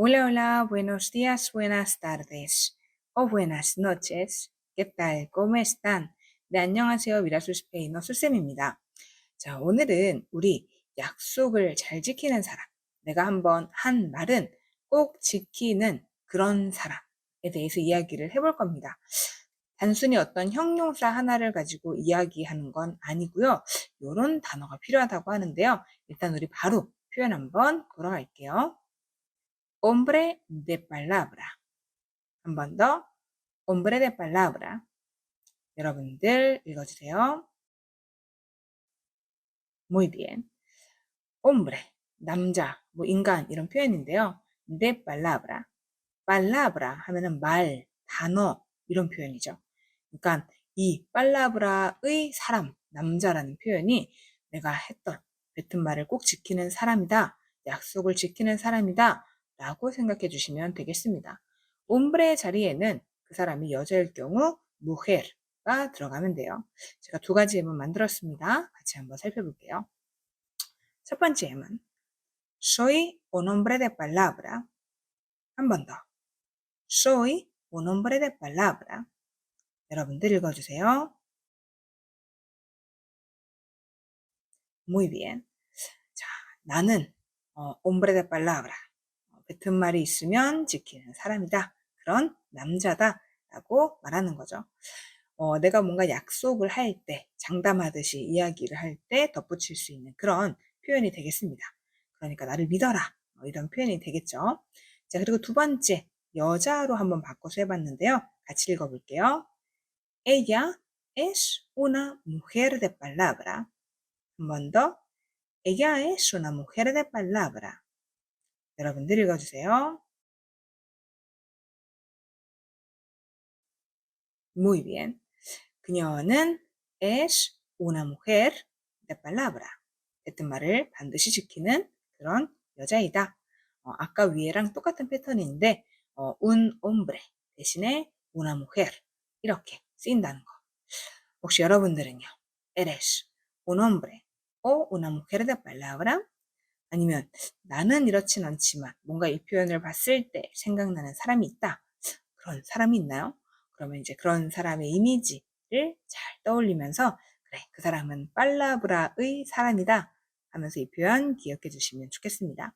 Hola, hola, buenos días, buenas tardes o buenas noches. ¿Qué tal? ¿Cómo están? 네, 안녕하세요. 미라수 스페인어 수쌤입니다. 자, 오늘은 우리 약속을 잘 지키는 사람, 내가 한번 한 말은 꼭 지키는 그런 사람에 대해서 이야기를 해볼 겁니다. 단순히 어떤 형용사 하나를 가지고 이야기하는 건 아니고요. 이런 단어가 필요하다고 하는데요. 일단 우리 바로 표현 한번 걸어갈게요. Hombre de palabra. 한 번 더. hombre de palabra. 여러분들 읽어주세요. muy bien. hombre, 남자, 뭐 인간 이런 표현인데요. de palabra. palabra 하면은 말, 단어 이런 표현이죠. 그러니까 이 palabра의 사람, 남자라는 표현이 내가 했던 뱉은 말을 꼭 지키는 사람이다. 약속을 지키는 사람이다. 라고 생각해 주시면 되겠습니다. 옴브레 자리에는 그 사람이 여자일 경우 mujer가 들어가면 돼요. 제가 두 가지 예문 만들었습니다. 같이 한번 살펴볼게요. 첫 번째 예문 Soy un hombre de palabra. 한 번 더. Soy un hombre de palabra. 여러분들 읽어주세요. Muy bien. 자, 나는 어, hombre de palabra. 뱉은 말이 있으면 지키는 사람이다. 그런 남자다. 라고 말하는 거죠. 어, 내가 뭔가 약속을 할 때, 장담하듯이 이야기를 할 때 덧붙일 수 있는 그런 표현이 되겠습니다. 그러니까 나를 믿어라. 어, 이런 표현이 되겠죠. 자, 그리고 두 번째, 여자로 한번 바꿔서 해봤는데요. 같이 읽어볼게요. Ella es una mujer de palabra. 한 번 더. Ella es una mujer de palabra. 여러분들 읽어주세요. Muy bien. 그녀는 es una mujer de palabra. 뱉은 말을 반드시 지키는 그런 여자이다. 어, 아까 위에랑 똑같은 패턴인데 어, un hombre 대신에 una mujer 이렇게 쓰인다는 거. 혹시 여러분들은요? eres un hombre o una mujer de palabra? 아니면 나는 이렇진 않지만 뭔가 이 표현을 봤을 때 생각나는 사람이 있다. 그런 사람이 있나요? 그러면 이제 그런 사람의 이미지를 잘 떠올리면서 그래 그 사람은 빨라브라의 사람이다 하면서 이 표현 기억해 주시면 좋겠습니다.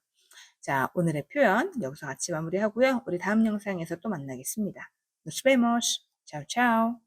자 오늘의 표현 여기서 같이 마무리하고요. 우리 다음 영상에서 또 만나겠습니다. Nos vemos. Chao, chao.